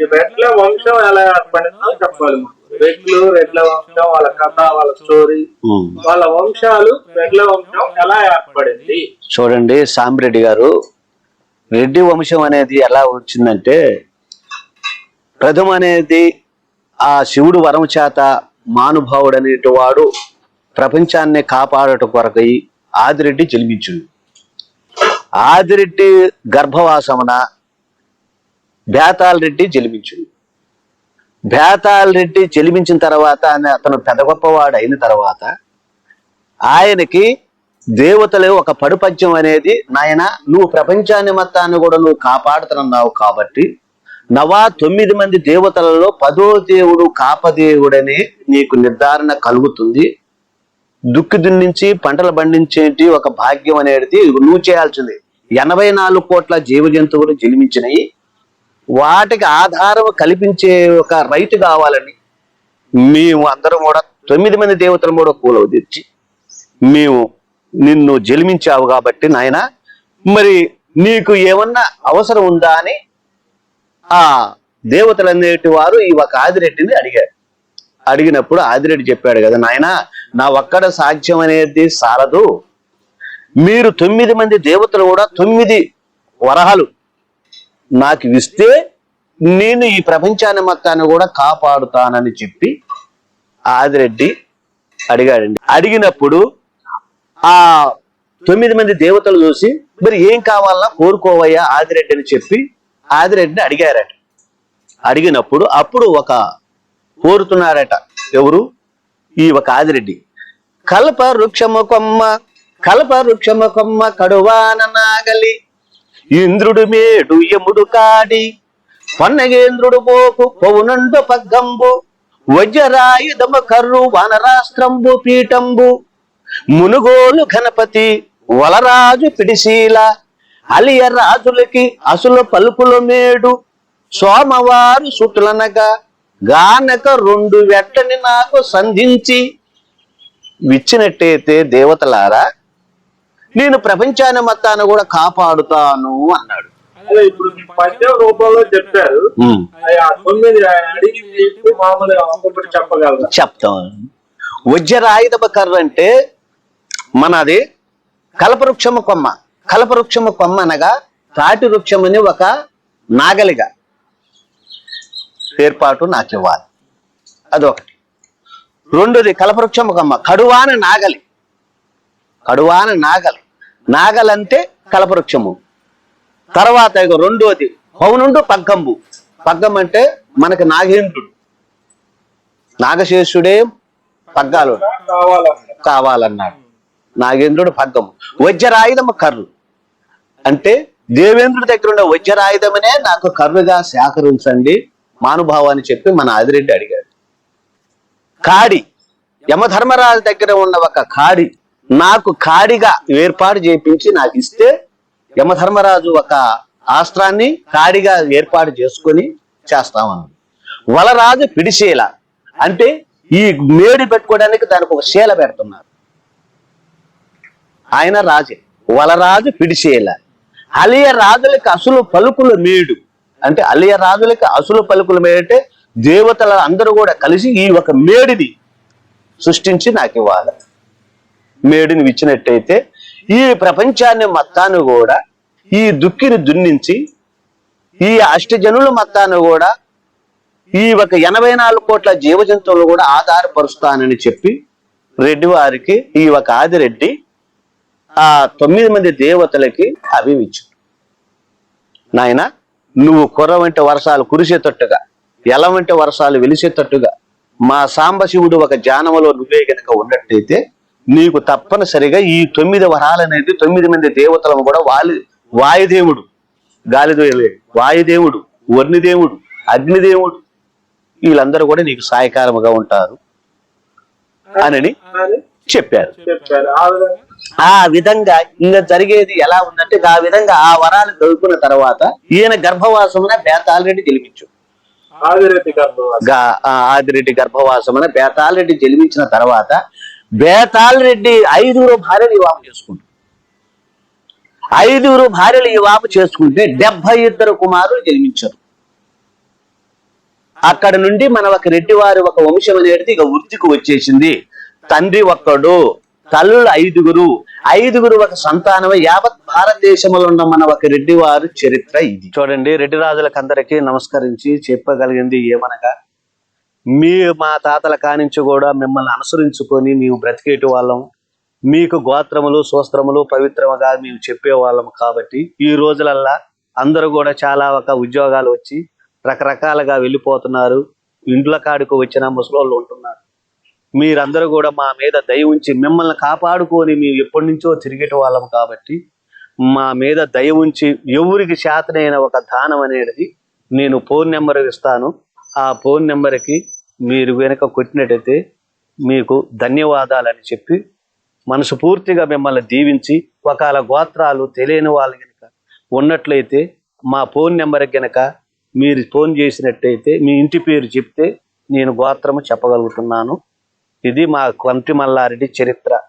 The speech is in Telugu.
రెడ్ల వంశం ఎలా ఏర్పడిందో చెప్పాలి. రెడ్లు రెడ్ల వంశం వాళ్ళ కథ వాళ్ళ స్టోరీ. వాళ్ళ వంశాలు రెడ్ల వంశం ఎలా ఏర్పడింది చూడండి సాంబరెడ్డి గారు రెడ్డి వంశం అనేది ఎలా వచ్చిందంటే ప్రథమ అనేది ఆ శివుడు వరం చేత మానుభావుడు అనేటి వాడు ప్రపంచాన్ని కాపాడట కొరకై ఆదిరెడ్డి జన్మించుడు ఆదిరెడ్డి గర్భవాసమున బేతాల్ రెడ్డి జన్మించుడు బేతాల్ రెడ్డి తర్వాత అతను పెద్ద గొప్పవాడు అయిన తర్వాత ఆయనకి దేవతలు ఒక పడుపద్యం అనేది నాయన నువ్వు ప్రపంచాన్ని మొత్తాన్ని కూడా నువ్వు కాపాడుతున్నావు కాబట్టి నవా తొమ్మిది మంది దేవతలలో పదో దేవుడు కాపదేవుడని నీకు నిర్ధారణ కలుగుతుంది. దుక్కి దున్నించి పంటలు పండించేటి ఒక భాగ్యం అనేది నువ్వు చేయాల్సింది. ఎనభై నాలుగు కోట్ల జీవ జంతువులు జన్మించినాయి వాటికి ఆధారం కల్పించే ఒక రైతు కావాలని మేము అందరం కూడా తొమ్మిది మంది దేవతలు కూడా కూలవు తెచ్చి మేము నిన్ను జన్మించావు కాబట్టి నాయన మరి నీకు ఏమన్నా అవసరం ఉందా అని ఆ దేవతలు అనేటి వారు ఈ ఒక ఆదిరెడ్డిని అడిగారు. అడిగినప్పుడు ఆదిరెడ్డి చెప్పాడు కదా నాయన నా ఒక్కడ సాధ్యం అనేది సారదు మీరు తొమ్మిది మంది దేవతలు కూడా తొమ్మిది వరహాలు నాకు ఇస్తే నేను ఈ ప్రపంచాన్ని మొత్తాన్ని కూడా కాపాడుతానని చెప్పి ఆదిరెడ్డి అడిగాడండి. అడిగినప్పుడు ఆ తొమ్మిది మంది దేవతలు చూసి మరి ఏం కావాలన్నా కోరుకోవయ్యా ఆదిరెడ్డి అని చెప్పి ఆదిరెడ్డిని అడిగారట. అడిగినప్పుడు అప్పుడు ఒక కోరుతున్నారట ఎవరు? ఈ ఒక ఆదిరెడ్డి. కల్ప వృక్షము కొమ్మ కల్ప వృక్షము కొమ్మ కడువాన నాగలి ఇంద్రుడు మేడు యముడు కాడి. పన్నగేంద్రుడు పోకు పౌనండు పగ్గంబు. వజ్రరాయుధము కర్రు వనరాస్త్రంబు పీఠంబు. మునుగోలు గణపతి వలరాజు పిడిశీల. అలియ రాజులకి అసుల పలుకుల మేడు. సోమవారు సుటులనగా గానక రెండు వెట్టని నాకు సంధించి. విచ్చినట్టయితే దేవతలారా నేను ప్రపంచాన్ని మొత్తాన్ని కూడా కాపాడుతాను అన్నాడు. అదే ఇప్పుడు మీ పద్యం రూపంలో చెప్పారు. ఉమ్, అది ఆ తొమ్మిది అడిగి మీకు మామూలుగా ఒక్కొక్కటి చెప్పగలరా? చెప్తాం వజ్రాయుధ కర్ర అంటే మనది కల్పవృక్షము కొమ్మ. కల్పవృక్షము కొమ్మ అనగా తాటి వృక్షమని ఒక నాగలిగా. ఏర్పాటు నాకు ఇవ్వాలి. అదొకటి. రెండోది కల్పవృక్షము కొమ్మ. కడువాన నాగలి. కడువాన నాగలి. నాగలంటే కలపవృక్షము. తర్వాత ఇక రెండోది పౌనుండు పగ్గంబు. పగ్గం అంటే మనకి నాగేంద్రుడు. నాగశేషుడే పగ్గాలు కావాలన్నాడు. నాగేంద్రుడు పగ్గము. వజ్రాయుధము కర్రు. అంటే దేవేంద్రుడి దగ్గర ఉన్న వజ్రాయుధమనే నాకు కర్రుగా సేకరించండి మానుభావాన్ని చెప్పి మన ఆదిరెడ్డి అడిగాడు. కాడి యమధర్మరాజు దగ్గర ఉన్న ఒక కాడి నాకు కాడిగా ఏర్పాటు చేపించి నాకు ఇస్తే యమధర్మరాజు ఒక ఆస్త్రాన్ని కాడిగా ఏర్పాటు చేసుకొని చేస్తామన్నాడు. వలరాజు పిడిశీల అంటే ఈ మేడి పెట్టుకోవడానికి దానికి ఒక శీల పెడుతున్నారు. ఆయన రాజే వలరాజు పిడిశీల. అలియ రాజులకి అసలు పలుకుల మేడు. అంటే అలియ రాజులకి అసలు పలుకుల మేడు అంటే దేవతల అందరూ కూడా కలిసి ఈ ఒక మేడిని సృష్టించి నాకు ఇవ్వాలి. మేడుని ఇచ్చినట్టయితే ఈ ప్రపంచాన్ని మొత్తాన్ని కూడా ఈ దుక్కిని దున్నించి ఈ అష్టజనుల మొత్తాన్ని కూడా ఈ ఒక ఎనభై నాలుగు కోట్ల జీవ జంతువులు కూడా ఆధారపరుస్తానని చెప్పి రెడ్డి వారికి ఈ ఒక ఆదిరెడ్డి ఆ తొమ్మిది మంది దేవతలకి అభిమిచ్చు నాయన నువ్వు కుర్ర వంటి వర్షాలు కురిసేటట్టుగా ఎల వంటి వర్షాలు వెలిసేటట్టుగా మా సాంబశివుడు ఒక జానములో నువ్వే గనక ఉన్నట్టయితే నీకు తప్పనిసరిగా ఈ తొమ్మిది వరాలు అనేది తొమ్మిది మంది దేవతలను కూడా వాలి వాయుదేవుడు. గాలిదేవుడు. వాయుదేవుడు. వర్ణిదేవుడు. అగ్నిదేవుడు. వీళ్ళందరూ కూడా నీకు సహాయకారముగా ఉంటారు. అని చెప్పారు. ఆ విధంగా. ఇంకా జరిగేది ఎలా ఉందంటే ఆ విధంగా ఆ వరాలు చదువుకున్న తర్వాత ఈయన గర్భవాసమున బేతాలరెడ్డి జన్మించు. ఆదిరెడ్డి గర్భవాసం. గా- ఆ ఆదిరెడ్డి గర్భవాసమున బేతాలరెడ్డి జన్మించిన తర్వాత బేతాలరెడ్డి ఐదుగురు భార్యలు వివాహం చేసుకుంటారు. ఐదుగురు భార్యలు వివాహం చేసుకుంటే డెబ్బై ఇద్దరు కుమారులు జన్మించారు. అక్కడ నుండి మన ఒక రెడ్డి వారి ఒక వంశం అనేది ఇక వృద్ధికి వచ్చేసింది. తండ్రి ఒక్కడు తల్లులు ఐదుగురు ఐదుగురు ఒక సంతానం యావత్ భారతదేశంలో ఉన్న మన ఒక రెడ్డి వారి చరిత్ర ఇది. చూడండి రెడ్డి రాజులకు అందరికీ నమస్కరించి చెప్పగలిగింది ఏమనగా మీ మా తాతల కానించి కూడా మిమ్మల్ని అనుసరించుకొని మేము బ్రతికేటి వాళ్ళం. మీకు గోత్రములు సూస్త్రములు పవిత్రముగా మేము చెప్పేవాళ్ళం కాబట్టి ఈ రోజులల్లా అందరూ కూడా చాలా ఒక ఉద్యోగాలు వచ్చి రకరకాలుగా వెళ్ళిపోతున్నారు. ఇండ్ల కాడికి వచ్చిన ముసలోళ్ళు ఉంటున్నారు. మీరందరూ కూడా మా మీద దయ ఉంచి మిమ్మల్ని కాపాడుకొని మేము ఎప్పటి నుంచో తిరిగేటి వాళ్ళం కాబట్టి మా మీద దయ ఉంచి ఎవరికి శాతనైన ఒక దానం అనేది నేను ఫోన్ నెంబర్ ఇస్తాను. ఆ ఫోన్ నెంబర్కి మీరు వెనక కొట్టినట్టయితే మీకు ధన్యవాదాలని చెప్పి మనసు పూర్తిగా మిమ్మల్ని దీవించి ఒకవేళ గోత్రాలు తెలియని వాళ్ళు కనుక ఉన్నట్లయితే మా ఫోన్ నెంబర్ కనుక మీరు ఫోన్ చేసినట్టయితే మీ ఇంటి పేరు చెప్తే నేను గోత్రము చెప్పగలుగుతున్నాను. ఇది మా కంటి మల్లారెడ్డి చరిత్ర.